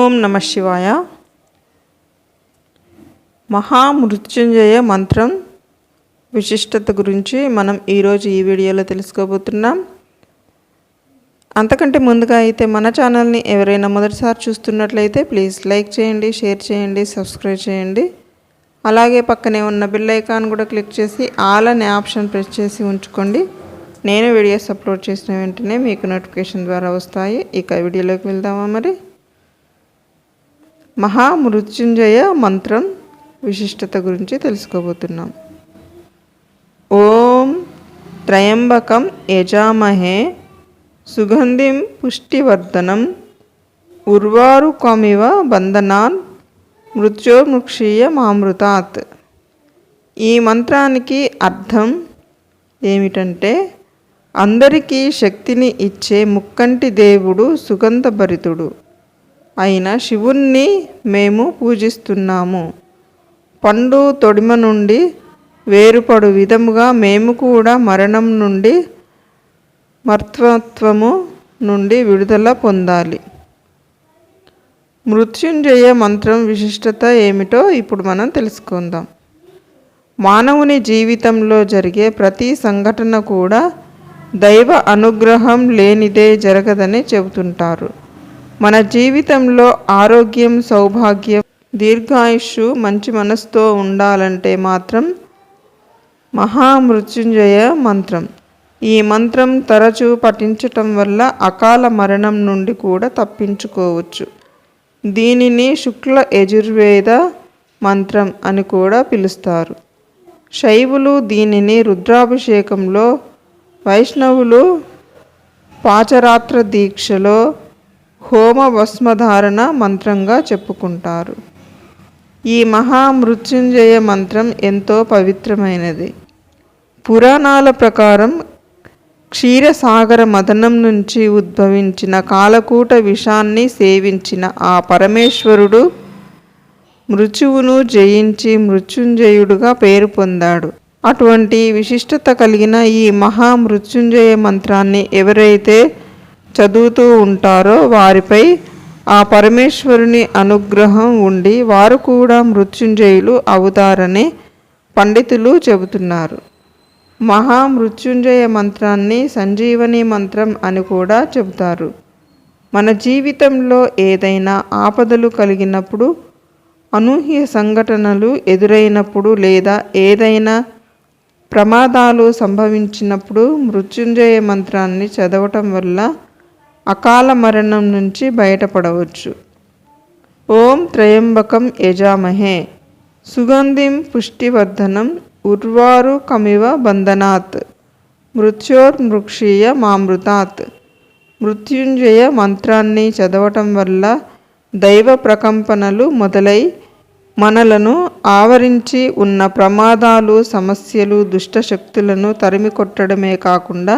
ఓం నమ శివాయ. మహామృత్యుంజయ మంత్రం విశిష్టత గురించి మనం ఈరోజు ఈ వీడియోలో తెలుసుకోబోతున్నాం. అంతకంటే ముందుగా అయితే మన ఛానల్ని ఎవరైనా మొదటిసారి చూస్తున్నట్లయితే ప్లీజ్ లైక్ చేయండి షేర్ చేయండి సబ్స్క్రైబ్ చేయండి. అలాగే పక్కనే ఉన్న బిల్ ఐకాన్ కూడా క్లిక్ చేసి ఆల్ అనే ఆప్షన్ ప్రెస్ చేసి ఉంచుకోండి. నేను వీడియోస్ అప్లోడ్ చేసిన వెంటనే మీకు నోటిఫికేషన్ ద్వారా వస్తాయి. ఇక వీడియోలోకి వెళ్దామా మరి? మహామృత్యుంజయ మంత్రం విశిష్టత గురించి తెలుసుకోబోతున్నాం. ఓం త్రయంబకం యజామహే సుగంధిం పుష్టివర్ధనం ఉర్వారుకమివ బంధనాన్ మృత్యోర్ముక్షీయ మామృతాత్. ఈ మంత్రానికి అర్థం ఏమిటంటే అందరికీ శక్తిని ఇచ్చే ముక్కంటి దేవుడు సుగంధభరితుడు. అయిన శివుణ్ణి మేము పూజిస్తున్నాము. పండు తొడిమ నుండి వేరుపడు విధముగా మేము కూడా మరణం నుండి మర్త్వత్వము నుండి విడుదల పొందాలి. మృత్యుంజయ మంత్రం విశిష్టత ఏమిటో ఇప్పుడు మనం తెలుసుకుందాం. మానవుని జీవితంలో జరిగే ప్రతి సంఘటన కూడా దైవ అనుగ్రహం లేనిదే జరగదని చెబుతుంటారు. మన జీవితంలో ఆరోగ్యం సౌభాగ్యం దీర్ఘాయుషు మంచి మనసుతో ఉండాలంటే మాత్రం మహామృత్యుంజయ మంత్రం. ఈ మంత్రం తరచూ పఠించటం వల్ల అకాల మరణం నుండి కూడా తప్పించుకోవచ్చు. దీనిని శుక్ల యజుర్వేద మంత్రం అని కూడా పిలుస్తారు. శైవులు దీనిని రుద్రాభిషేకంలో వైష్ణవులు పాచరాత్ర దీక్షలో హోమ భస్మధారణ మంత్రంగా చెప్పుకుంటారు. ఈ మహామృత్యుంజయ మంత్రం ఎంతో పవిత్రమైనది. పురాణాల ప్రకారం క్షీరసాగర మదనం నుంచి ఉద్భవించిన కాలకూట విషాన్ని సేవించిన ఆ పరమేశ్వరుడు మృత్యువును జయించి మృత్యుంజయుడుగా పేరు పొందాడు. అటువంటి విశిష్టత కలిగిన ఈ మహామృత్యుంజయ మంత్రాన్ని ఎవరైతే చదువుతూ ఉంటారో వారిపై ఆ పరమేశ్వరుని అనుగ్రహం ఉండి వారు కూడా మృత్యుంజయులు అవుతారని పండితులు చెబుతున్నారు. మహామృత్యుంజయ మంత్రాన్ని సంజీవని మంత్రం అని కూడా చెబుతారు. మన జీవితంలో ఏదైనా ఆపదలు కలిగినప్పుడు అనూహ్య సంఘటనలు ఎదురైనప్పుడు లేదా ఏదైనా ప్రమాదాలు సంభవించినప్పుడు మృత్యుంజయ మంత్రాన్ని చదవటం వల్ల అకాల మరణం నుంచి బయటపడవచ్చు. ఓం త్రయంబకం యజామహే. సుగంధిం పుష్టివర్ధనం ఉర్వారు కమివ బంధనాత్. మృత్యోర్మృక్షీయ మామృతాత్. మృత్యుంజయ మంత్రాన్ని చదవటం వల్ల దైవ ప్రకంపనలు మొదలై మనలను ఆవరించి ఉన్న ప్రమాదాలు సమస్యలు దుష్టశక్తులను తరిమి కొట్టడమే కాకుండా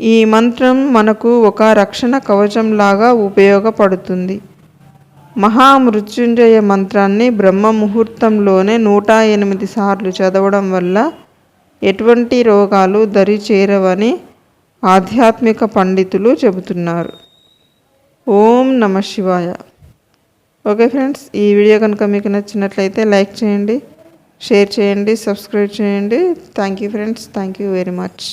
ఈ మంత్రం మనకు ఒక రక్షణ కవచంలాగా ఉపయోగపడుతుంది. మహామృత్యుంజయ మంత్రాన్ని బ్రహ్మ ముహూర్తంలోనే నూట ఎనిమిది సార్లు చదవడం వల్ల ఎటువంటి రోగాలు దరి చేరవని ఆధ్యాత్మిక పండితులు చెబుతున్నారు. ఓం నమ శివాయ. ఓకే ఫ్రెండ్స్ ఈ వీడియో కనుక మీకు నచ్చినట్లయితే లైక్ చేయండి షేర్ చేయండి సబ్స్క్రైబ్ చేయండి. Thank you friends thank you very much.